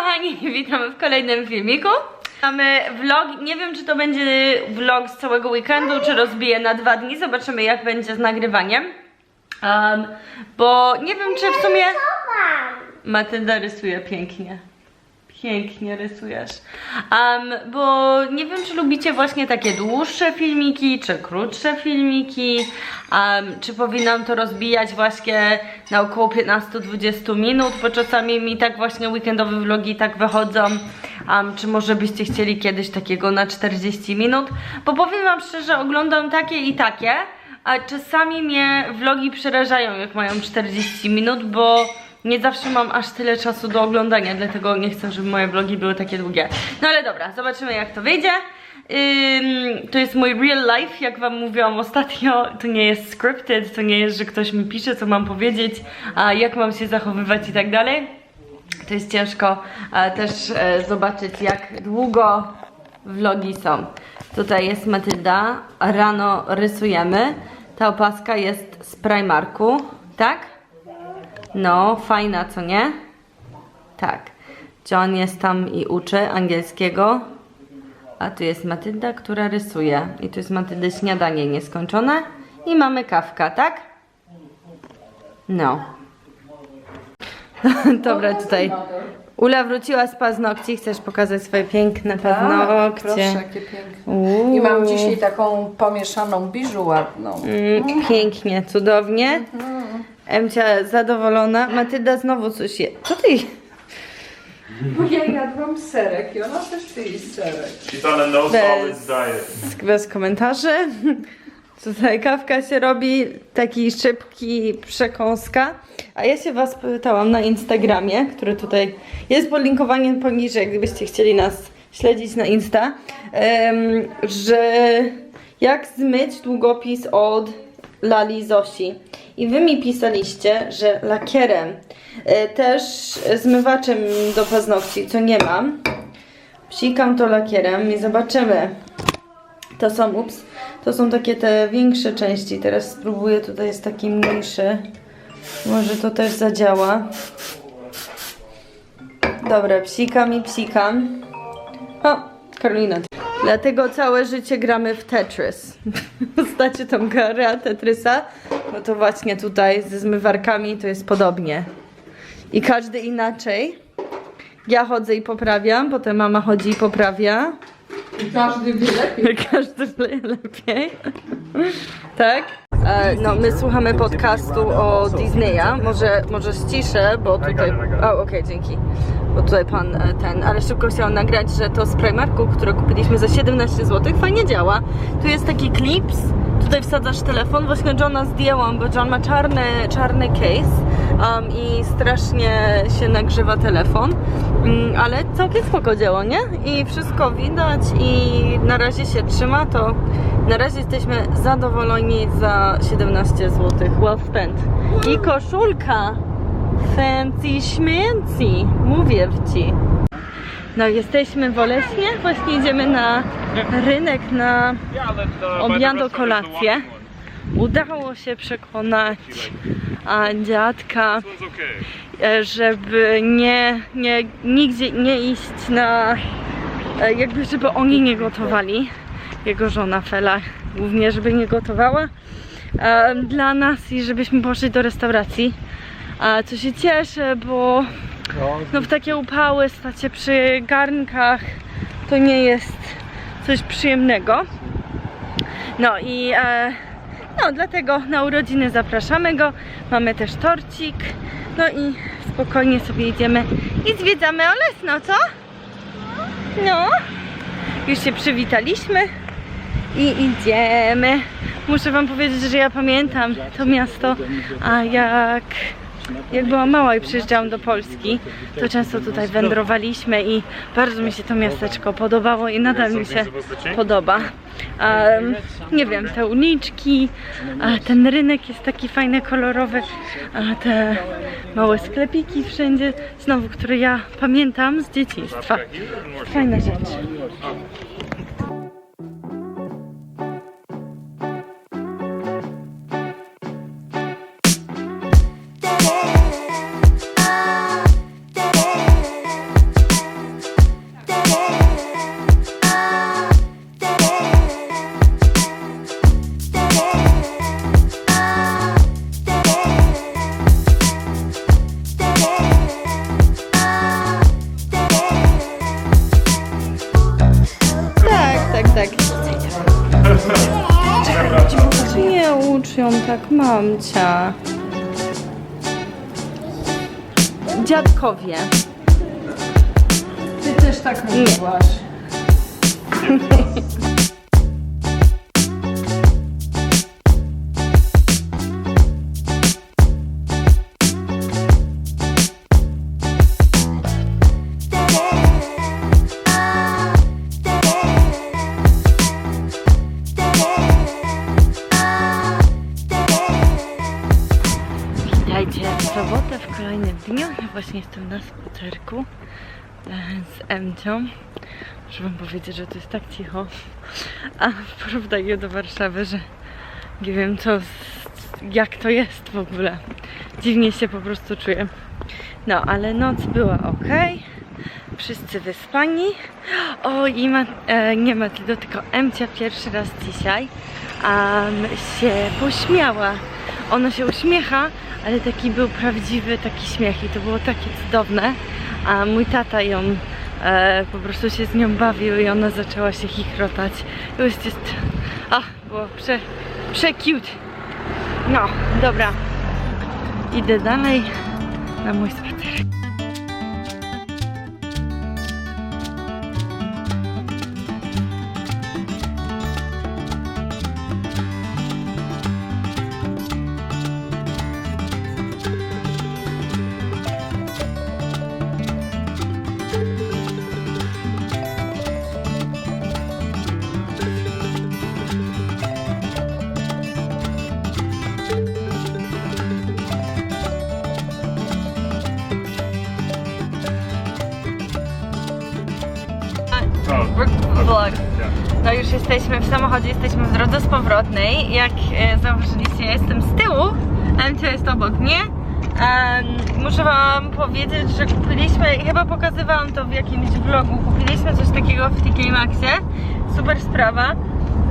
kochani, witamy w kolejnym filmiku. Mamy vlog, nie wiem czy to będzie vlog z całego weekendu, czy rozbiję na dwa dni, zobaczymy jak będzie z nagrywaniem. Um, bo nie wiem czy w sumie... Matylda rysuje pięknie. Pięknie rysujesz. Um, bo nie wiem, czy lubicie właśnie takie dłuższe filmiki, czy krótsze filmiki. Um, czy powinnam to rozbijać właśnie na około 15-20 minut, bo czasami mi tak właśnie weekendowe vlogi tak wychodzą. Um, czy może byście chcieli kiedyś takiego na 40 minut? Bo powiem wam szczerze, oglądam takie i takie, a czasami mnie vlogi przerażają, jak mają 40 minut, bo nie zawsze mam aż tyle czasu do oglądania, dlatego nie chcę, żeby moje vlogi były takie długie. No ale dobra, zobaczymy jak to wyjdzie. Ym, to jest mój real life, jak wam mówiłam ostatnio, to nie jest scripted, to nie jest, że ktoś mi pisze, co mam powiedzieć, a jak mam się zachowywać i tak dalej. To jest ciężko e, też e, zobaczyć, jak długo vlogi są. Tutaj jest Matylda, rano rysujemy. Ta opaska jest z Primarku, tak? No, fajna, co nie? Tak. John jest tam i uczy angielskiego. A tu jest Matylda, która rysuje. I tu jest Matyldy śniadanie nieskończone. I mamy kawka, tak? No. Dobra, tutaj. Ula wróciła z paznokci. Chcesz pokazać swoje piękne Tak, paznokcie? proszę, jakie piękne. Uuu. I mam dzisiaj taką pomieszaną biżu ładną. Mm, pięknie, cudownie. Emcia zadowolona. Matylda znowu coś je. Co ty? Bo ja jadłam serek i ona też jest serek. She's on a diet. Bez komentarzy. Tutaj kawka się robi, taki szybki przekąska. A ja się was pytałam na Instagramie, który tutaj jest podlinkowany poniżej, gdybyście chcieli nas śledzić na Insta, em, że jak zmyć długopis od Lali Zosi. I wy mi pisaliście, że lakierem, e, też zmywaczem do paznokci, co nie mam, psikam to lakierem i zobaczymy. To są, ups, to są takie te większe części. Teraz spróbuję, tutaj jest taki mniejszy. Może to też zadziała. Dobra, psikam i psikam. O, Karolina. Dlatego całe życie gramy w Tetris. Znacie tą grę Tetrisa? No to właśnie tutaj ze zmywarkami to jest podobnie. I każdy inaczej. Ja chodzę i poprawiam, potem mama chodzi i poprawia. I każdy wie lepiej. Każdy wie lepiej. Tak? E, no, my słuchamy podcastu o Disneya. Może, może ściszę, bo tutaj. O, okej, dzięki. Bo tutaj pan e, ten, ale szybko chciałam nagrać, że to z Primarku, które kupiliśmy za 17 zł, fajnie działa. Tu jest taki klips, tutaj wsadzasz telefon. Właśnie Johna zdjęłam, bo John ma czarny, czarny case um, i strasznie się nagrzewa telefon. Mm, ale całkiem spoko działa, nie? I wszystko widać i na razie się trzyma, to na razie jesteśmy zadowoleni za 17 zł. Well spent. I koszulka fancy śmięci, mówię ci. No jesteśmy w Oleśnie, właśnie idziemy na rynek na obiad kolację. Udało się przekonać a, dziadka, e, żeby nie, nie, nigdzie nie iść na, e, jakby żeby oni nie gotowali. Jego żona Fela głównie, żeby nie gotowała e, dla nas i żebyśmy poszli do restauracji. A co się cieszę, bo no w takie upały stać się przy garnkach to nie jest coś przyjemnego. No i e, no dlatego na urodziny zapraszamy go. Mamy też torcik. No i spokojnie sobie idziemy i zwiedzamy Olesno, co? No. Już się przywitaliśmy i idziemy. Muszę wam powiedzieć, że ja pamiętam to miasto, a jak jak byłam mała i przyjeżdżałam do Polski, to często tutaj wędrowaliśmy i bardzo mi się to miasteczko podobało i nadal mi się podoba. Um, nie wiem, te uliczki, ten rynek jest taki fajny, kolorowy, te małe sklepiki wszędzie, znowu, które ja pamiętam z dzieciństwa. Fajna rzecz. Tak mamcia. Dziadkowie. Ty też tak mówiłaś. właśnie jestem na skuterku e, z Emcią. Muszę wam powiedzieć, że to jest tak cicho. A w porównaniu do Warszawy, że nie wiem co, jak to jest w ogóle. Dziwnie się po prostu czuję. No, ale noc była ok. Wszyscy wyspani. O, i ma, e, nie Matyldo, tylko Emcia pierwszy raz dzisiaj um, się pośmiała. Ona się uśmiecha, ale taki był prawdziwy taki śmiech i to było takie cudowne. A mój tata ją e, po prostu się z nią bawił i ona zaczęła się chichrotać. To jest, a, było prze, prze cute. No, dobra. Idę dalej na mój spacer. Jesteśmy w samochodzie, jesteśmy w drodze z powrotnej. Jak e, zauważyliście, ja jestem z tyłu, Emcia jest obok mnie. Em, muszę wam powiedzieć, że kupiliśmy, chyba pokazywałam to w jakimś vlogu, kupiliśmy coś takiego w TK Maxie. Super sprawa.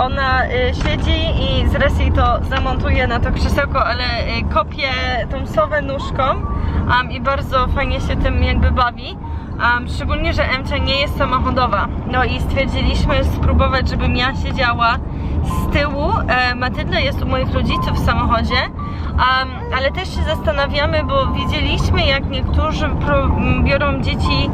Ona y, siedzi i zaraz jej to zamontuję na to krzesełko, ale y, kopię tą sowę nóżką um, i bardzo fajnie się tym jakby bawi. Um, szczególnie, że Emcia nie jest samochodowa. No i stwierdziliśmy spróbować, żebym ja siedziała z tyłu. E, Matylda jest u moich rodziców w samochodzie, um, ale też się zastanawiamy, bo widzieliśmy jak niektórzy biorą dzieci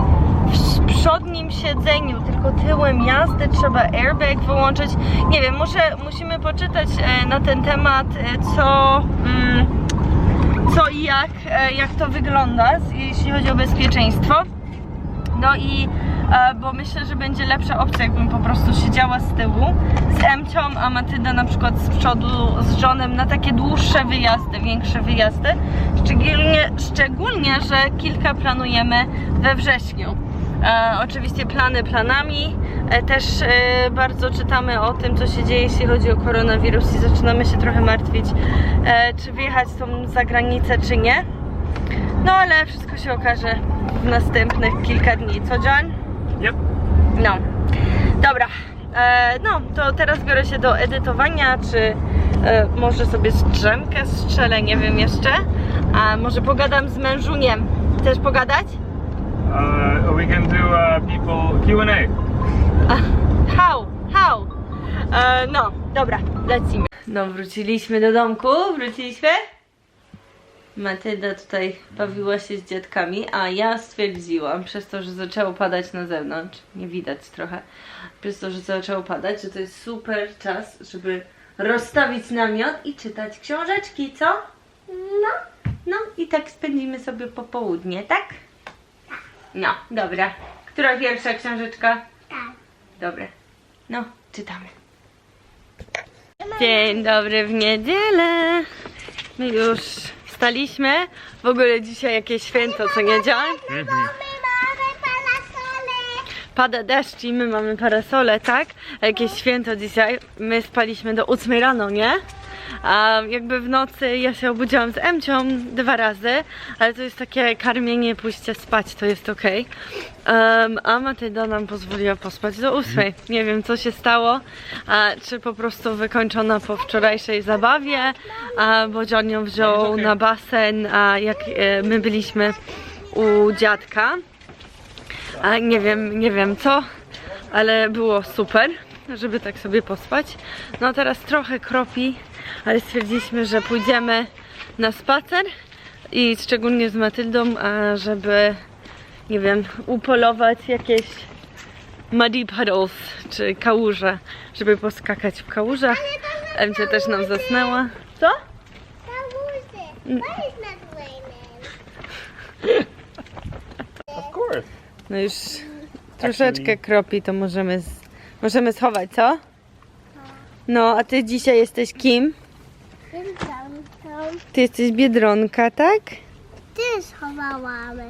w przodnim siedzeniu, tylko tyłem jazdy trzeba airbag wyłączyć. Nie wiem, muszę, musimy poczytać e, na ten temat, e, co, mm, co i jak, e, jak to wygląda, jeśli chodzi o bezpieczeństwo. No i e, bo myślę, że będzie lepsza opcja, jakbym po prostu siedziała z tyłu z Emcią, a Matylda na przykład z przodu z żonem na takie dłuższe wyjazdy, większe wyjazdy. Szczególnie, szczególnie że kilka planujemy we wrześniu. E, oczywiście plany planami. E, też e, bardzo czytamy o tym, co się dzieje, jeśli chodzi o koronawirus i zaczynamy się trochę martwić, e, czy wyjechać tą za granicę, czy nie. No ale wszystko się okaże w następnych kilka dni, co John? Yep. No. Dobra. E, no, to teraz biorę się do edytowania, czy e, może sobie strzemkę strzelę, nie wiem jeszcze. A może pogadam z mężuniem. Chcesz pogadać? Uh, we can do uh, people Q&A. How? How? E, no, dobra, lecimy. No, wróciliśmy do domku, wróciliśmy. Matylda tutaj bawiła się z dziadkami, a ja stwierdziłam, przez to, że zaczęło padać na zewnątrz, nie widać trochę, przez to, że zaczęło padać, że to jest super czas, żeby rozstawić namiot i czytać książeczki, co? No, no i tak spędzimy sobie popołudnie, tak? No, dobra. Która pierwsza książeczka? Tak. Dobra. No, czytamy. Dzień dobry w niedzielę. My już wstaliśmy. W ogóle dzisiaj jakieś święto, co nie działa? Parasole. Pada deszcz i my mamy parasole, tak? Jakieś święto dzisiaj. My spaliśmy do 8 rano, nie? A jakby w nocy ja się obudziłam z Emcią dwa razy, ale to jest takie karmienie, pójście spać, to jest ok. Um, a Matylda nam pozwoliła pospać do 8. Nie wiem co się stało, a, czy po prostu wykończona po wczorajszej zabawie, a, bo John ją wziął na basen, a jak e, my byliśmy u dziadka, a nie wiem, nie wiem co, ale było super. Żeby tak sobie pospać. No teraz trochę kropi, ale stwierdziliśmy, że pójdziemy na spacer i szczególnie z Matyldą, a żeby, nie wiem, upolować jakieś muddy puddles, czy kałuże, żeby poskakać w kałużach. Emcia też nam zasnęła. Co? Not raining? Of course. No już troszeczkę kropi, to możemy, z, możemy schować, co? No, a ty dzisiaj jesteś kim? Tamtą. Ty jesteś Biedronka, tak? Ty schowałamy.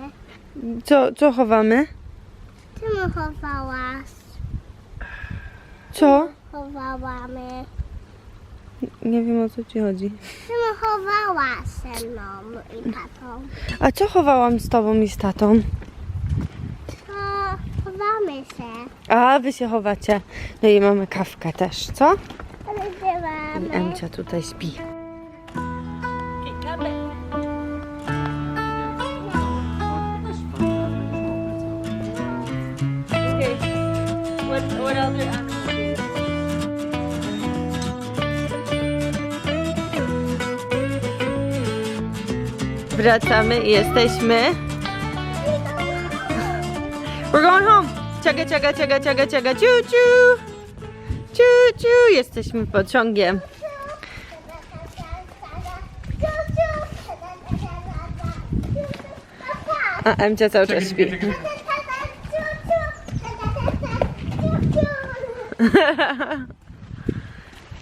Co, co chowamy? Ty mu chowałaś. Co? Chowałamy. Nie wiem o co ci chodzi. Ty mu chowałaś ze mną i tatą. A co chowałam z tobą i z tatą? To chowamy się. A, wy się chowacie. No i mamy kawkę też, co? Rozdzielamy. Emcia tutaj śpi. Wracamy i jesteśmy. We're going home. Ciaga, ciaga, ciaga, ciaga, ciaga, ciu, ciu. Ciu, ciu. Jesteśmy pociągiem. A Emcia cały czas śpi.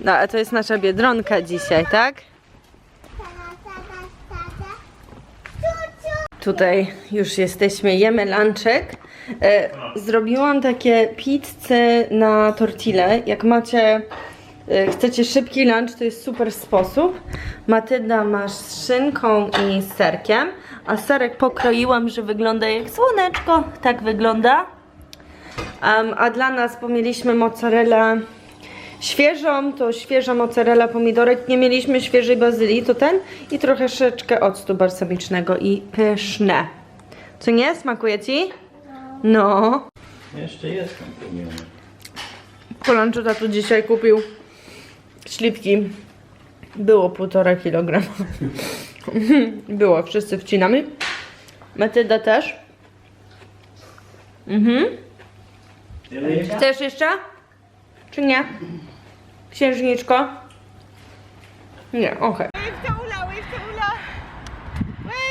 No, a to jest nasza biedronka dzisiaj, tak? Tutaj już jesteśmy, jemy lunchek. E, zrobiłam takie pizzy na tortille. Jak macie, e, chcecie szybki lunch, to jest super sposób. Matylda masz z szynką i serkiem, a serek pokroiłam, że wygląda jak słoneczko. Tak wygląda. Em, a dla nas, bo mieliśmy świeżą, to świeża mozzarella pomidorek. Nie mieliśmy świeżej bazylii, to ten i trochę troszeczkę octu balsamicznego i pyszne. Co nie? Smakuje ci? No. Jeszcze jest tam tłumiony. Kolanczu tatu dzisiaj kupił śliwki. Było półtora kilograma. Było, wszyscy wcinamy. Matylda też. Mhm. Chcesz jeszcze? Czy nie? Księżniczko? Nie, okej.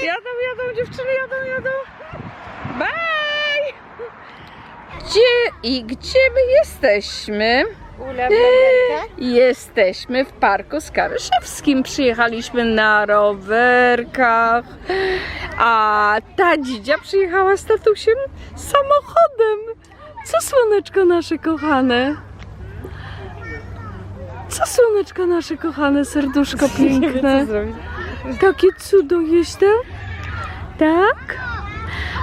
Jadą, jadą, dziewczyny, jadą, jadą. Bye! Gdzie i gdzie my jesteśmy? Jesteśmy w Parku Skaryszewskim. Przyjechaliśmy na rowerkach, a ta dzidzia przyjechała z tatusiem samochodem. Co słoneczko nasze kochane? Co słoneczko nasze kochane, serduszko piękne? Takie cudo jestem? Tak?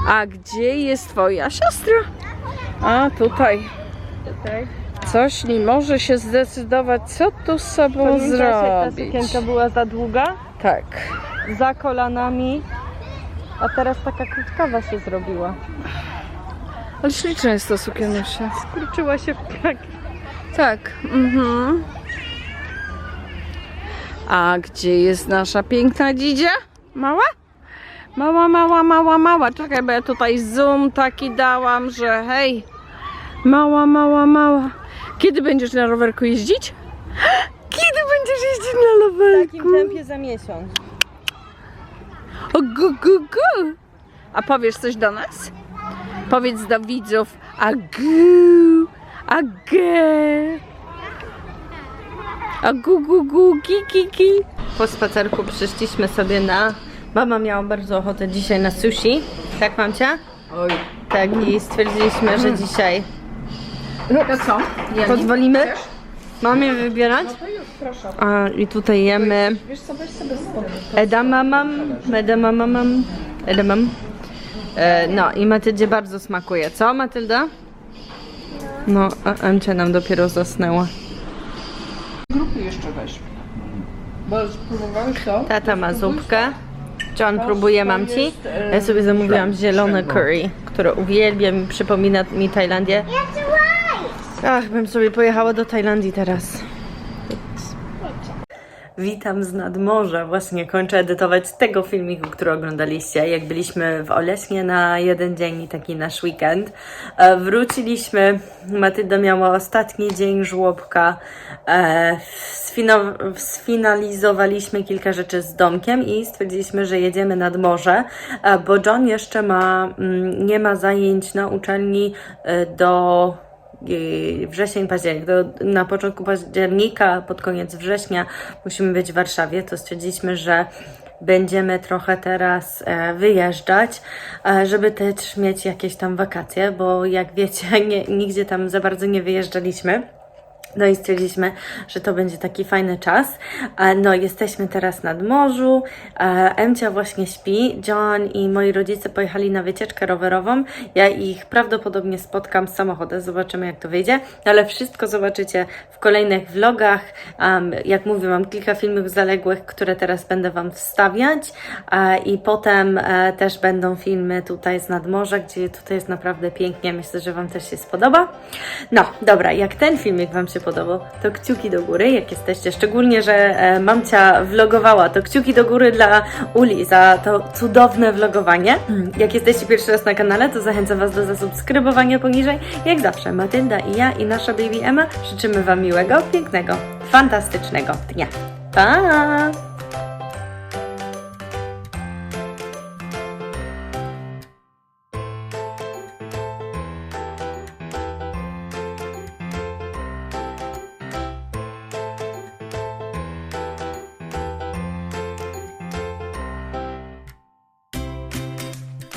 A gdzie jest twoja siostra? A tutaj. Coś nie może się zdecydować, co tu z sobą Ta zrobić. sukienka była za długa, Tak. za kolanami, a teraz taka krótkawa się zrobiła. Ale śliczna jest ta sukienusia. Skurczyła się w prak. Tak. Mhm. A gdzie jest nasza piękna dzidzia? Mała? Mała, mała, mała, mała. Czekaj, bo ja tutaj zoom taki dałam, że hej. Mała, mała, mała. Kiedy będziesz na rowerku jeździć? Kiedy będziesz jeździć na W takim rowerku? tempie za miesiąc. O, gu, gu, gu. A powiesz coś do nas? Powiedz do widzów a gu, a ge. A gu, gu, gu, ki, ki, ki. Po spacerku przyszliśmy sobie na... Mama miała bardzo ochotę dzisiaj na sushi. Tak, mamcia? Oj. Tak, i stwierdziliśmy, że dzisiaj To co? Ja pozwolimy mamie wybierać. To już, proszę. A, I tutaj jemy Wiesz co, weź sobie spodnie. edamamam, edamamam, edamam. E, no i Matyldzie bardzo smakuje. Co, Matylda? No, a Emcia nam dopiero zasnęła. Grupy jeszcze weź. Bo spróbowałeś to? Tata ma zupkę. John próbuje mamci. Ja sobie zamówiłam zielone curry, które uwielbiam i przypomina mi Tajlandię. Ach, bym sobie pojechała do Tajlandii teraz. Witam z nadmorza. Właśnie kończę edytować tego filmiku, który oglądaliście, jak byliśmy w Oleśnie na jeden dzień i taki nasz weekend. E, wróciliśmy, Matylda miała ostatni dzień żłobka. E, sfinalizowaliśmy kilka rzeczy z domkiem i stwierdziliśmy, że jedziemy nad morze, e, bo John jeszcze ma, mm, nie ma zajęć na uczelni do wrzesień, październik. Do, na początku października, pod koniec września musimy być w Warszawie, to stwierdziliśmy, że będziemy trochę teraz e, wyjeżdżać, e, żeby też mieć jakieś tam wakacje, bo jak wiecie, nie, nigdzie tam za bardzo nie wyjeżdżaliśmy. No i stwierdziliśmy, że to będzie taki fajny czas. E, No, jesteśmy teraz nad morzu. E, Emcia właśnie śpi. John i moi rodzice pojechali na wycieczkę rowerową. Ja ich prawdopodobnie spotkam z samochodem. Zobaczymy, jak to wyjdzie. No, Ale wszystko zobaczycie w kolejnych vlogach. Jak mówię, mam kilka filmów zaległych, które teraz będę Wam wstawiać. E, I potem też będą filmy tutaj z nadmorza, gdzie tutaj jest naprawdę pięknie. Myślę, że Wam też się spodoba. No, dobra, jak ten filmik Wam się podobał, to kciuki do góry, jak jesteście. Szczególnie, że e, mamcia vlogowała, to kciuki do góry dla Uli za to cudowne vlogowanie. Jak jesteście pierwszy raz na kanale, to zachęcam Was do zasubskrybowania poniżej. Jak zawsze, Matylda i ja i nasza baby Emma życzymy Wam miłego, pięknego, fantastycznego dnia. Pa!